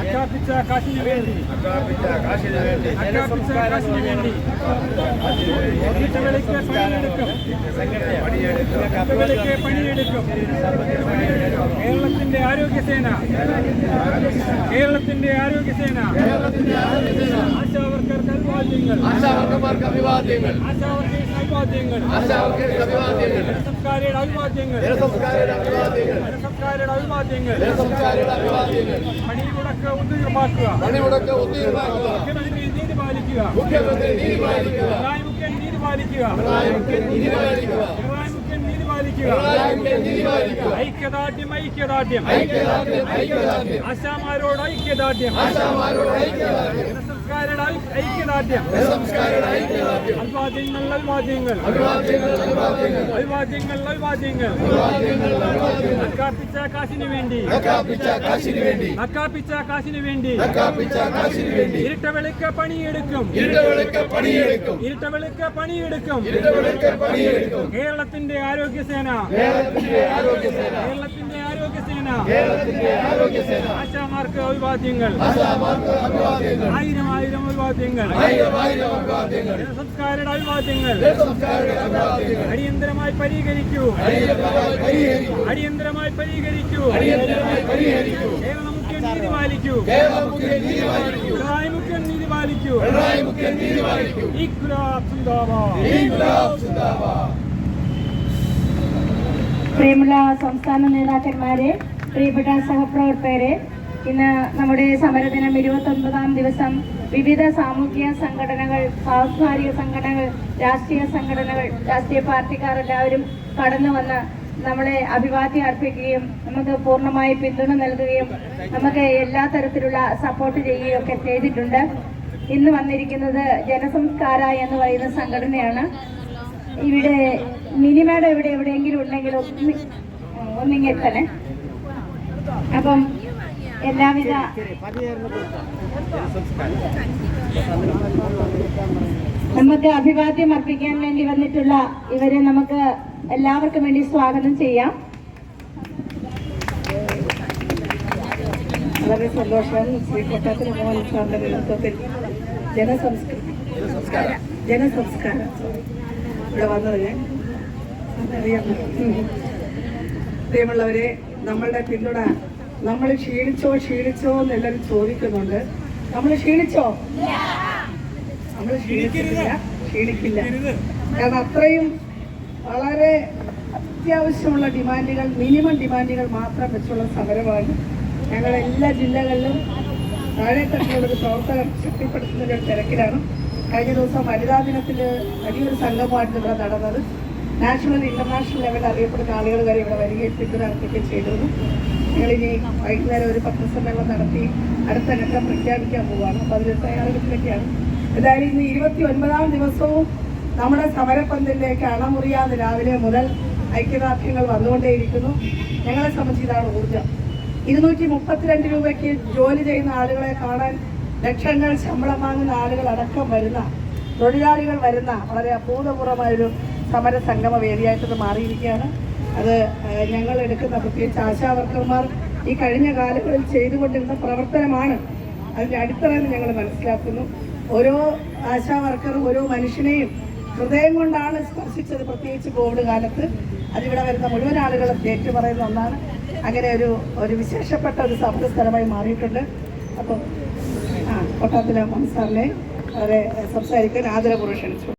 അക്കാപ്പിച്ച കാശിന് വേണ്ടി അക്കാപ്പിച്ച കാശിന് വേണ്ടി വീട്ടുവിളിക്ക് പണിയെടുക്കും പണിയെടുക്കും പണിയെടുക്കും ആരോഗ്യസേന. കേരളത്തിന്റെ ആരോഗ്യസേന. ആശാവർക്കർക്ക് അഭിവാദ്യങ്ങൾ. അഭിവാദ്യങ്ങൾ. ആശാവർക്കേഴ്സ് അഭിവാദ്യങ്ങൾ. അഭിവാദ്യങ്ങൾ. അഭിവാദ്യങ്ങൾ. അഭിവാദ്യങ്ങൾ. പണിമുടക്ക് മുഖ്യമന്ത്രി നീതി പാലിക്കുക. മുഖ്യമന്ത്രി നീതി പാലിക്കുക. നീതി പാലിക്കുക. നീതി പാലിക്കുക. ഐക്യദാർഢ്യം ഐക്യദാർഢ്യം ആശാമാരോട് കാശിന് വേണ്ടി കാശിന് വേണ്ടി കേരളത്തിന്റെ ആരോഗ്യസേന കേരളത്തിന്റെ ആരോഗ്യസേന. കേരളത്തിന്റെ ആരോഗ്യസേന. കേരളത്തിന്റെ ആരോഗ്യസേന. ആശാമാർക്ക് അഭിവാദ്യങ്ങൾ. ആശാമാർക്ക് അഭിവാദ്യങ്ങൾ. ആയിരം ആയിരം അഭിവാദ്യങ്ങൾ. ആയിരം ആയിരം അഭിവാദ്യങ്ങൾ. ജനസംസ്കാരയുടെ അഭിവാദ്യങ്ങൾ. ജനസംസ്കാരയുടെ അഭിവാദ്യങ്ങൾ. അടിയന്തരമായി പരിഹരിക്കൂ. അടിയന്തരമായി പരിഹരിക്കൂ. അടിയന്തരമായി പരിഹരിക്കൂ. അടിയന്തരമായി പരിഹരിക്കൂ. കേരള മുഖ്യ നീതി പാലിക്കൂ. കേരള മുഖ്യ നീതി പാലിക്കൂ. പാലിക്കൂ. പിണറായി മുഖ്യൻ നീതി പാലിക്കൂ. ഇൻക്ലാബ് സിന്ദാബാദ്. ഇൻക്ലാബ് സിന്ദാബാദ്. പ്രിയമുള്ള സംസ്ഥാന നേതാക്കന്മാരെ പ്രിയപ്പെട്ട സഹപ്രവർത്തകരെ ഇന്ന് നമ്മുടെ സമരദിനം ഇരുപത്തൊൻപതാം ദിവസം വിവിധ സാമൂഹിക സംഘടനകൾ സാംസ്കാരിക സംഘടനകൾ രാഷ്ട്രീയ സംഘടനകൾ രാഷ്ട്രീയ പാർട്ടിക്കാർ എല്ലാവരും കടന്നു വന്ന് നമ്മളെ അഭിവാദ്യം അർപ്പിക്കുകയും നമുക്ക് പൂർണമായി പിന്തുണ നൽകുകയും നമുക്ക് എല്ലാ തരത്തിലുള്ള സപ്പോർട്ട് ചെയ്യുകയും ഒക്കെ ചെയ്തിട്ടുണ്ട്. ഇന്ന് വന്നിരിക്കുന്നത് ജനസംസ്കാര എന്ന് പറയുന്ന സംഘടനയാണ്. ഇവിടെ മിനിമയുടെ ഇവിടെ എവിടെയെങ്കിലും ഉണ്ടെങ്കിൽ ഒന്ന് ഒന്നിങ്ങെത്തണേ. അപ്പം എല്ലാവിധ നമുക്ക് അഭിവാദ്യം അർപ്പിക്കാൻ വേണ്ടി വന്നിട്ടുള്ള ഇവരെ നമുക്ക് എല്ലാവർക്കും വേണ്ടി സ്വാഗതം ചെയ്യാം. വളരെ സന്തോഷം. ശ്രീ കൊട്ടാത്തിന് മോഹൻ സാറിന്റെ നേതൃത്വത്തിൽ ജനസംസ്കൃതി ജനസംസ്കാരം. ഇവിടെ വന്നത് പ്രിയമുള്ളവരെ നമ്മളുടെ പിന്തുണ നമ്മൾ ക്ഷീണിച്ചോ ക്ഷീണിച്ചോ എന്ന് എല്ലാവരും ചോദിക്കുന്നുണ്ട്. നമ്മൾ ക്ഷീണിച്ചോ? നമ്മൾ ക്ഷീണിക്കില്ല. കാരണം അത്രയും വളരെ അത്യാവശ്യമുള്ള ഡിമാൻഡുകൾ മിനിമം ഡിമാൻഡുകൾ മാത്രം വെച്ചുള്ള സമരമാണ്. ഞങ്ങൾ എല്ലാ ജില്ലകളിലും താഴെത്തട്ടിലുള്ളൊരു പ്രവർത്തകർ ശക്തിപ്പെടുത്തുന്നതിന്റെ ഒരു തിരക്കിലാണ്. കഴിഞ്ഞ ദിവസം വനിതാ ദിനത്തിൽ വലിയൊരു സംഘമായിട്ട് ഇവിടെ നടന്നത്. നാഷണൽ ഇന്റർനാഷണൽ ലെവലിൽ അറിയപ്പെടുന്ന ആളുകൾ വരെ ഇവിടെ വരികയും പിന്തുണ അർപ്പിക്കുകയും ചെയ്തിരുന്നു ഞങ്ങളിനി വൈകുന്നേരം ഒരു പത്രസമ്മേളനം നടത്തി അടുത്ത ഘട്ടം പ്രഖ്യാപിക്കാൻ പോവുകയാണ് അപ്പോൾ അതിന് തയ്യാറെടുപ്പിലൊക്കെയാണ്. എന്തായാലും ഇന്ന് ഇരുപത്തി ഒൻപതാം ദിവസവും നമ്മുടെ സമരപ്പന്തലിലേക്ക് അണമുറിയാതെ രാവിലെ മുതൽ ഐക്യദാർഢ്യങ്ങൾ വന്നുകൊണ്ടേയിരിക്കുന്നു. ഞങ്ങളെ സംബന്ധിച്ച് ഇതാണ് ഊർജം ഇരുന്നൂറ്റി മുപ്പത്തിരണ്ട് രൂപയ്ക്ക് ജോലി ചെയ്യുന്ന ആളുകളെ കാണാൻ ലക്ഷങ്ങൾ ശമ്പളം വാങ്ങുന്ന ആളുകൾ അടക്കം വരുന്ന തൊഴിലാളികൾ വരുന്ന വളരെ അഭൂതപൂർവമായൊരു സമര സംഗമ വേദിയായിട്ടത് മാറിയിരിക്കുകയാണ്. അത് ഞങ്ങൾ എടുക്കുന്ന പ്രത്യേകിച്ച് ആശാവർക്കർമാർ ഈ കഴിഞ്ഞ കാലങ്ങളിൽ ചെയ്തുകൊണ്ടിരുന്ന പ്രവർത്തനമാണ് അതിന്റെ അടിത്തറ എന്ന് ഞങ്ങൾ മനസ്സിലാക്കുന്നു. ഓരോ ആശാവർക്കറും ഓരോ മനുഷ്യനെയും ഹൃദയം കൊണ്ടാണ് സ്പർശിച്ചത് പ്രത്യേകിച്ച് കോവിഡ് കാലത്ത്. അതിവിടെ വരുന്ന മുഴുവൻ ആളുകളും ഏറ്റു പറയുന്ന ഒന്നാണ്. അങ്ങനെ ഒരു ഒരു വിശേഷപ്പെട്ട ഒരു സമര സ്ഥലമായി മാറിയിട്ടുണ്ട്. അപ്പോൾ ആ കൊട്ടാത്തിലെ മംസാറിനെ അവരെ സംസാരിക്കാൻ ആദരപൂർവം ക്ഷണിച്ചു.